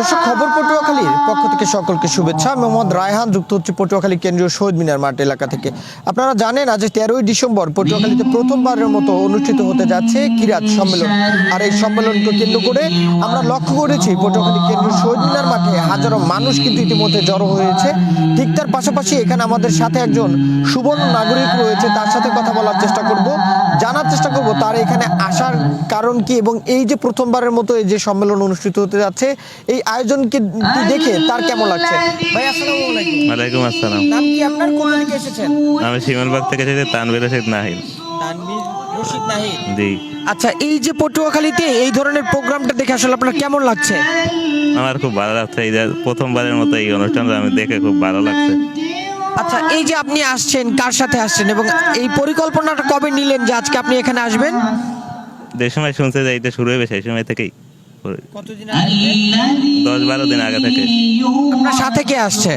দর্শক খবর পটুয়াখালীর পক্ষ থেকে সকলকে শুভেচ্ছা। মোহাম্মদ রায়হান, যুক্ত হচ্ছে পটুয়াখালী কেন্দ্রীয় শহীদ মিনার মাঠ এলাকা থেকে। আপনারা জানেন, আজ তেরোই ডিসেম্বর পটুয়াখালীতে প্রথমবারের মতো অনুষ্ঠিত হতে যাচ্ছে কিরাত সম্মেলন। আর এই সম্মেলনকে কেন্দ্র করে আমরা লক্ষ্য করেছি, পটুয়াখালী কেন্দ্রীয় শহীদ মিনার মাঠে হাজারো মানুষ কিন্তু ইতিমধ্যে জড়ো হয়েছে। ঠিক তার পাশাপাশি এখানে আমাদের সাথে একজন সুবর্ণ নাগরিক রয়েছে, তার সাথে কথা বলার চেষ্টা করব। জানার চেষ্টা করব তার এখানে আসার কারণ কি এবং এই যে প্রথমবারের মতো এই যে সম্মেলন অনুষ্ঠিত হতে যাচ্ছে, এই আয়োজনকে দেখে তার কেমন লাগছে? ভাই আসসালামু আলাইকুম। ওয়ালাইকুম আসসালাম। নাম কি? আপনার কোথা থেকে এসেছেন? আমি শিমলবাগ থেকে এসেছি তানভীর রশিদ নাহিল তানভীর রশিদ নাহিদ। জি। আচ্ছা এই যে পটুয়াখালীতে এই ধরনের প্রোগ্রামটা দেখে আসলে আপনার কেমন লাগছে? আমার খুব ভালো লাগছে এই প্রথমবারের মতো এই অনুষ্ঠানটা আমি দেখে খুব ভালো লাগছে। আচ্ছা এই যে আপনি আসছেন কার সাথে আসছেন এবং এই পরিকল্পনাটা কবে নিলেন যে আজকে আপনি এখানে আসবেন? যে সময় শুনছে যে এইটা শুরু হবে সেই সময় থেকেই। দশ বারো দিন আগে থেকে। আপনার সাথে কে আসছে?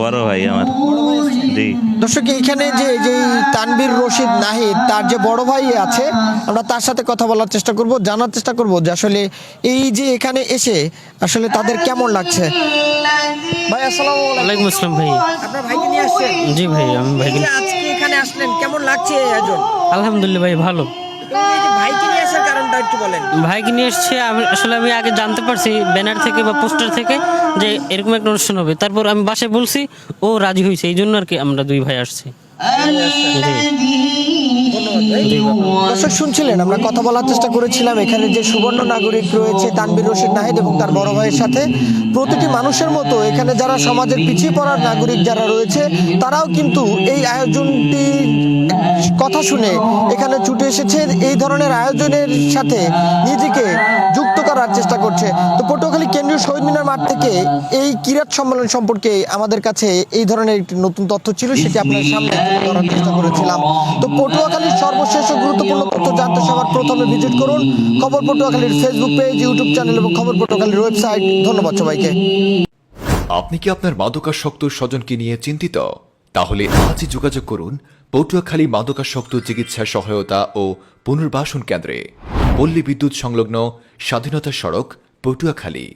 বড় ভাই আমার। জি। দর্শক এখানে যে যে তানবীর রশিদ নাহিদ তার যে বড় ভাই আছে আমরা তার সাথে কথা বলার চেষ্টা করব জানার চেষ্টা করব যে আসলে এই যে এখানে এসে আসলে তাদের কেমন লাগছে। ভাই আসসালামু আলাইকুম। ওয়ালাইকুম আসসালাম ভাই। আপনার ভাইকে নিয়ে আসছেন? জি ভাই আমি ভাইকে আজকে এখানে আসলেন কেমন লাগছে এই আয়োজন আলহামদুলিল্লাহ ভাই ভালো। ভাইকে নিয়ে আসার কারণটা একটু বলেন। ভাইকে নিয়ে এসছে আমি আসলে আমি আগে জানতে পারছি ব্যানার থেকে বা পোস্টার থেকে যে এরকম একটা অনুষ্ঠান হবে। তারপর আমি বাসে বলছি ও রাজি হয়েছে এই জন্য আর কি আমরা দুই ভাই আসছি। দর্শক, শুনছিলেন, আমরা কথা বলার চেষ্টা করেছিলাম। এখানে যে সুবর্ণ নাগরিক রয়েছে তানবির রশিদ নাহিদ এবং তার বড় ভাইয়ের সাথে। প্রতিটি মানুষের মতো এখানে যারা সমাজের পিছিয়ে পড়ার নাগরিক যারা রয়েছে, তারাও কিন্তু এই আয়োজনটি কথা শুনে এখানে ছুটে এসেছে এই ধরনের আয়োজনের সাথে নিজেকে যুক্ত করার চেষ্টা করছে। তো পটুয়াখালী কেন্দ্রীয় শহীদ মিনার মাঠ থেকে এই কিরাত সম্মেলন সম্পর্কে আমাদের কাছে এই ধরনের একটি নতুন তথ্য ছিল, সেটি আপনার সামনে ধরার চেষ্টা করেছিলাম। তো পটুয়াখালীর সর্বশেষ ও গুরুত্বপূর্ণ তথ্য জানতে সবার প্রথমে ভিজিট করুন খবর পটুয়াখালীর ফেসবুক পেজ ইউটিউব চ্যানেল এবং খবর পটুয়াখালীর ওয়েবসাইট ধন্যবাদ সবাইকে। আপনি কি আপনার মাদকাসক্ত স্বজনকে নিয়ে চিন্তিত? তাহলে আজই যোগাযোগ করুন পটুয়াখালী মাদকাসক্ত চিকিৎসা সহায়তা ও পুনর্বাসন কেন্দ্রে। পল্লী বিদ্যুৎ সংলগ্ন স্বাধীনতা সড়ক পটুয়াখালী।